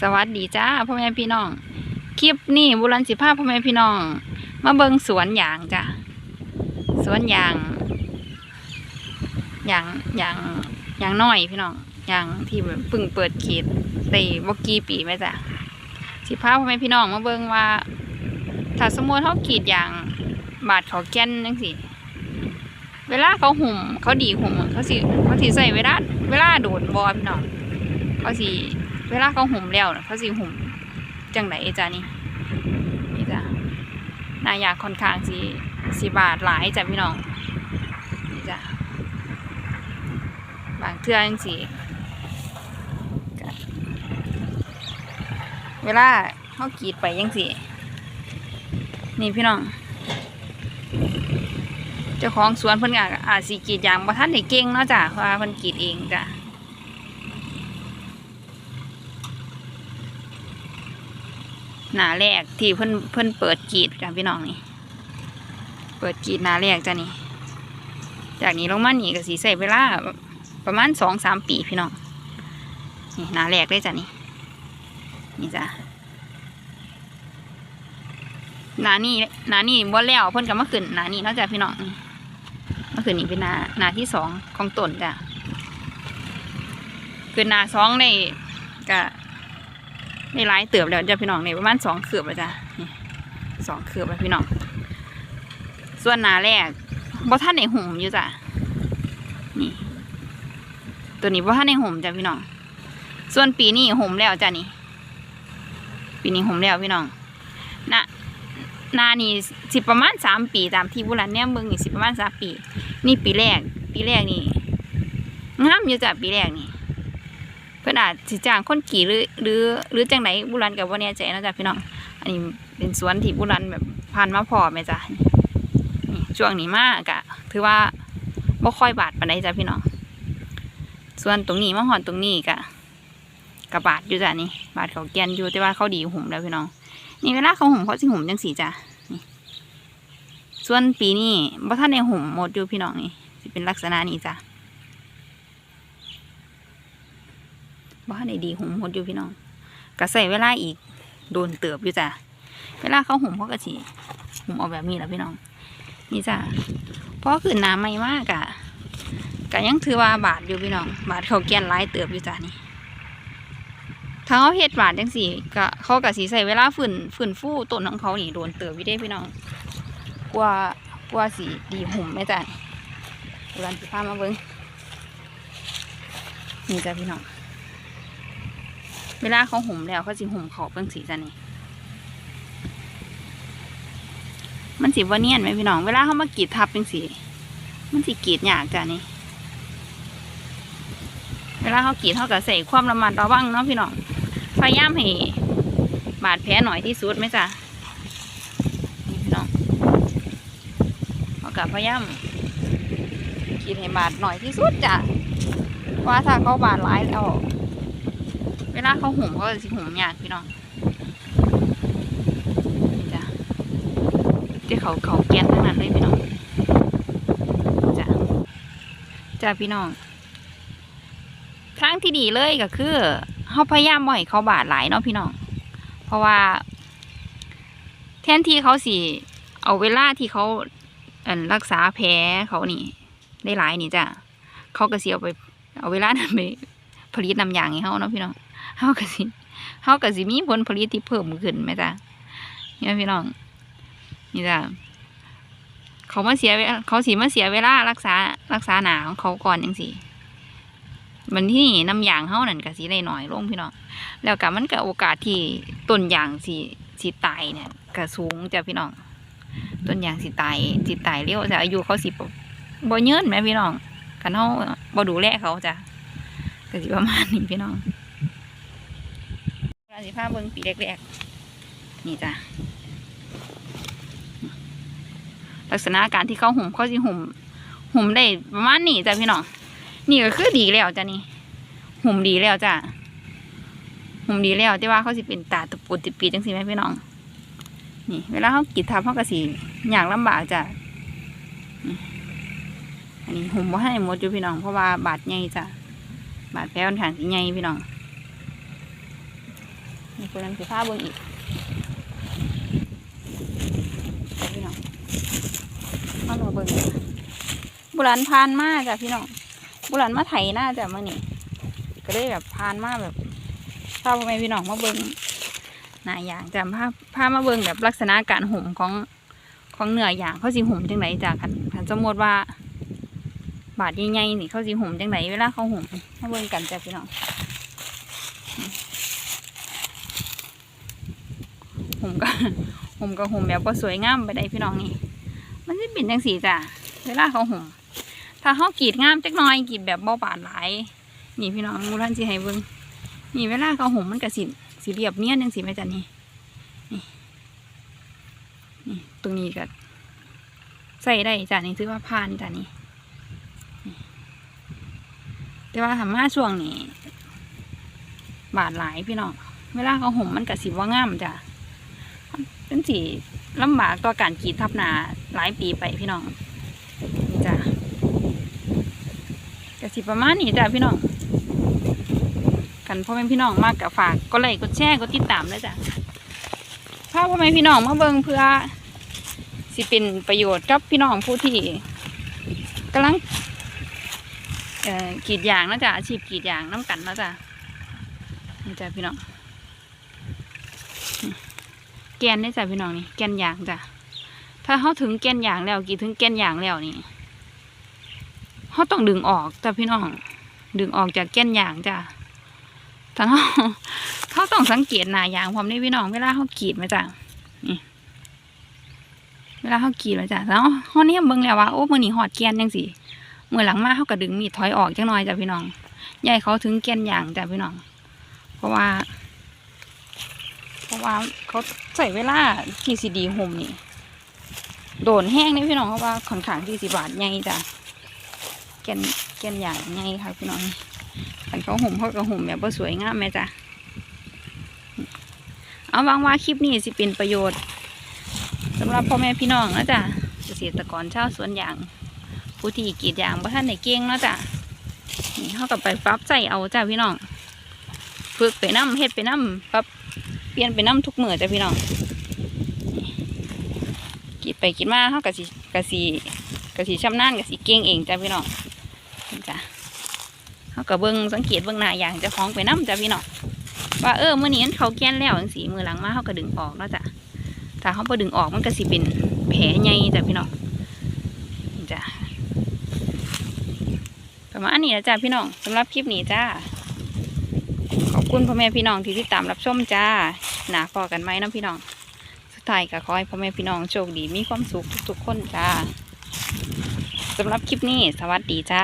สวัสดีจ้าพ่อแม่พี่น้อง คลิปนี้บุรันสิภาพพ่อแม่พี่น้อง มาเบิงสวนยางจ้ะสวนยางยางยางยางน้อยพี่น้องยางที่เพิ่งเปิดเขตได้บกี่ปีไหมจ้ะสิภาพพ่อแม่พี่น้องมาเบิงว่า ถ้าสมมติเขากีดยางบาดเขาแก่นจังสิเวลาเขาหุ่มเขาดีหุ่มเขาสิเขาสิใส่เวลาเวลาโดดบอพี่น้องเขาสิ เวลาเขาห่มแล้วน่ะเขาสิห่มจังไหนจ้านี่นี่จ้ะนายากค่อนข้างสิสิบาทหลายจ้ะพี่น้องนี่จ้ะบางเทื่อจังสิเวลาเขากรีดไปยังสินี่พี่น้องเจ้าของสวนเพิ่นอาจสิกรีดยางบ่ทันได้เก่งเนาะจ้ะเพราะว่าเพิ่นกรีดเองจ้ะ หนาแรกที่เพิ่นเพิ่นเปิดกีดจ้ะพี่น้องนี่ เปิดกีดหนาแรกจ้ะนี่ จากนี้ลงมานี่ก็สีใส่เวลาประมาณสองสามปีพี่น้อง นี่หนาแรกได้จ้ะนี่ นี่จ้ะหนานี่หนานี่บ่แล้วเพิ่นก็มาขึ้นหนานี่นาะจ้ะพี่น้องมาขึ้นนี่เป็นหนาหนาที่สองของตนจ้ะคือหนาสองในก็ ได้หลายเติบแล้วจ้ะพี่น้องในประมาณสองเขือบจ้ะนี่สองเขือบแล้วพี่น้อง ส่วนหนาแรกบ่ท่านในหุ่มอยู่จ้ะนี่ตัวนี้บ่ท่านในหุ่มจ้ะพี่น้อง ส่วนปีนี้หุ่มแล้วจ้ะนี่ ปีนี้หุ่มแล้วพี่น้องนะนานี่สิประมาณสามปีตามที่บุรันเนี่ยเมืองนี่สิประมาณสามปี นี่ปีแรก ปีแรกนี่งามอยู่จ้ะปีแรกนี่ พื่นอาจสิจ้างคนกี่หรือหรือหรือจังไหนบุรันกับวันนี้ใจนะจ๊ะพี่น้อง อันนี้เป็นสวนที่บุรันแบบผ่านมาพอไหมจ๊ะนี่ช่วงนี้มากอะถือว่าบ่ค่อยบาดปานใดจ้ะพี่น้อง ส่วนตรงนี้มาหอนตรงนี้กะกะบาดอยู่จ้ะนี่ บาดเขาแกนอยู่แต่ว่าเขาดีหุ่มแล้วพี่น้อง นี่เวลาเขาหุ่มเขาสิหุ่มจังสีจ้ะนี่ส่วนปีนี้บ่ท่านในหุ่มหมดอยู่พี่น้องนี่สิเป็นลักษณะนี้จ้ะ บ้านในดีหุ่มหดอยู่พี่น้องก็ใส่เวลาอีกโดนเติบอยู่จ้ะเวลาเขาหุ่มเขาก็สีหุ่มเอาแบบนี้แหละพี่น้อง นี่จ้ะเพราะคือน้ำไม่มากอะก็ยังถือว่าบาทอยู่พี่น้อง บาทเขาแกนหลายเติบอยู่จ้ะนี่ถ้าเขาเฮ็ดบาทจังสี่ก็เขาก็สีใส่เวลาฝืนฝืนฟู่ต้นของเขานี่โดนเติบอยู่ได้พี่น้อง กว่ากว่าสีดีหุ่มไหมจ้ะรันสิพามาเบิ้งนี่จ้ะพี่น้อง เวลาเขาห่มแล้วเขาสิห่มขอบเบิ่งสีจ้ะนี่มันสีว่าเนียนไหมพี่น้อง เวลาเขามากรีดทับเป็นสี มันสีกรีดยากจ้ะนี่ เวลาเขากรีดเขาก็ใส่ความระมัดระวังเนาะพี่น้อง พยายามให้บาดแผลหน่อยที่สุดไหมจ้ะนี่พี่น้องเขาก็พยายามกรีดให้บาดหน่อยที่สุดจ้ะเพราะว่าถ้าเขาบาดหลายแล้ว วลาเขาหุ่มเขาก็สิหุ่มยากพี่น้องนี่จ้ะที่เขาเขาแกนทั้งนั้นเลยพี่น้องจ้ะจ้ะพี่น้องทางที่ดีเลยก็คือเขาพยายามบ่ให้เขาบาดหลายเนาะพี่น้อง เพราะว่า แทนที่เขาสิเอาเวลาที่เขาเอิ่นรักษาแผลเขานี่ได้หลายนี่จ้ะเขาก็เสียไป เอาเวลานั้นไปผลิตน้ำยางให้เขาเนาะพี่น้อง เฮาก็สิเฮาก็สิมีผลผลิตที่เพิ่มขึ้นไหมจ๊ะเนี่ยพี่น้องนี่จ้ะเขามาเสียเวลาเขาสิมาเสียเวลารักษารักษาหนาของเขาก่อนจังสิมันที่นี่น้ำยางเฮานั่นก็สิได้หน่อยลงพี่น้องแล้วก็มันก็โอกาสที่ต้นยางสิสิตายเนี่ยก็สูงจ้ะพี่น้องต้นยางสิตายสิตายเร็วจ้ะอายุเขาสิบ่บ่ยืนแหมพี่น้องคันเฮาบ่ดูแลเขาจ้ะก็สิประมาณนี้พี่น้อง ราสิผ้าเบิ้งปีแรกๆนี่จ้ะลักษณะการที่เขาหุ่มเขาสิหุ่มหุ่มได้ประมาณนี้จ้ะพี่น้องนี่ก็คือดีแล้วจ้ะนี่หุ่มดีแล้วจ้ะหุ่มดีแล้วแต่ว่าเขาสิเป็นตาตุปุดติปีจังสิไหมพี่น้อง นี่เวลาเขากีดทับเขาก็สิอยากลำบากจ้ะอันนี้หุ่มว่าให้หมดอยู่พี่น้องเพราะว่าบาดใหญ่จ้ะบาดแผลค่อนข้างใหญ่พี่น้อง มีคนนั้นสิผ้าเบิ่งอีกพี่น้องมาเราเบิ่งบุรันพานมากจ้ะพี่น้องบุรันมาไถหน้าจ้ะเมื่อนี้ก็ได้แบบพานมากแบบพาพ่อแม่พี่น้องมาเบิ่งหน้าอย่างจ้ะพาพามาเบิ่งแบบลักษณะการห่มของของเนื้ออย่างเขาสิห่มจังไหนจ้ะคันคันสมมติว่า บาดใหญ่ๆนี่เขาสิห่มจังไหนเวลาเขาห่มมาเบิ่งกันจ้ะพี่น้อง ผม ก็ผมก็ห่มแบบว่าสวยงามไปได้พี่น้องนี่มันจะเป็นจังสีจ้ะเวลาเขาห่มถ้าเขากรีดงามจักน้อยกรีดแบบเบาบาดหลายนี่พี่น้องมูท่านสิให้เบิ่งนี่เวลาเขาห่มมันก็สิสีเรียบเนียนจังสีไหมจ้ะนี่นี่นี่ตรงนี้ก็ใส่ได้จ้ะนี่ถือว่าผ่านจ้ะนี่แต่ว่าทำมาช่วงนี้ บาดหลายพี่น้องเวลาเขาห่มมันก็สิว่างามจ้ะ เป็นสีลำบากต่อการกีดทับนาหลายปีไปพี่น้องนี่จ้ะกสิประมาณนี้จ้ะพี่น้องกันพ่อแม่พี่น้องมากกับฝากก็ไลค์กดแชร์กดติดตามด้วยจ้ะพาพ่อแม่พี่น้องมาเบิ่งเพื่อสิเป็นประโยชน์กับพี่น้องผู้ที่กำลังกีดยางนาะจ้ะอาชีพกีดยางน้ำกันนาะจ้ะนี่จ้ะพี่น้อง แกนได้จ้ะพี่น้องนี่แกนยางจ้ะถ้าเขาถึงแกนยางแล้วกี่ถึงแกนยางแล้วนี่เขาต้องดึงออกจ้ะพี่น้อง ดึงออกจากแกนยางจ้ะถ้าเขาเขาต้องสังเกตหน้ายางพร้อมนี่พี่น้องเวลาเขากรีดไหมจ้ะนี่เวลาเขากรีดไหมจ้ะแล้วเขาเนี่ยเบิ่งแล้วว่าโอ้มือนี่หอดแกนยังสิเมือหลังมาเขาก็ดึงมีดถอยออกจังหน่อยจ้ะพี่น้องใหญ่เขาถึงแกนยางจ้ะพี่น้อง เพราะว่า เพราะว่าเขาใส่เวลาที่สีดีห่มนี่ โดนแห้งนี่พี่น้องเพราะว่าค่อนข้างที่สิบาทใหญ่จ้ะแกนแกนใหญ่ใหญ่ค่ะพี่น้องคันเขาห่มเขาก็ห่มแบบว่าสวยงามไหมจ้ะเอาวางว่าคลิปนี้สิเป็นประโยชน์สำหรับพ่อแม่พี่น้องนะจ้ะเกษตรกรชาวสวนยางผู้ที่กรีดยางบ่ท่านไหนเก่งนะจ้ะนี่เขากับไปปรับใจเอาจ้ะพี่น้องฝึกไปน้ำเฮ็ดไปน้ำปรับ ลี่ยนไปน้ำทุกมือจ้ะพี่น้องกินไปกินมาเขากะสิกะสิกะสิชำนาญกะสิเก่งเองจ้ะพี่น้องจ้ะเขากะเบิ้งสังเกตเบิ้งหน้าอย่างจะคล้องไปน้ำจ้ะพี่น้องว่าเออเมื่อนี้นเขาแก้นแล้วจังสีมือหลังมาเขาก็ดึงออกแล้วจ้ะถ้าเขาพอดึงออกมันก็สิเป็นแผลใหญ่จ้ะพี่น้องจ้ะประมาณนี้นะจ้ะพี่น้องสำหรับคลิปนี้จ้าขอบคุณพ่อแม่พี่น้องที่ติดตามรับชมจ้า หนาพอกันไหมนะพี่น้อง สุดท้ายก็ขอให้พ่อแม่พี่น้องโชคดีมีความสุขทุกๆคนจ้าสำหรับคลิปนี้ สวัสดีจ้า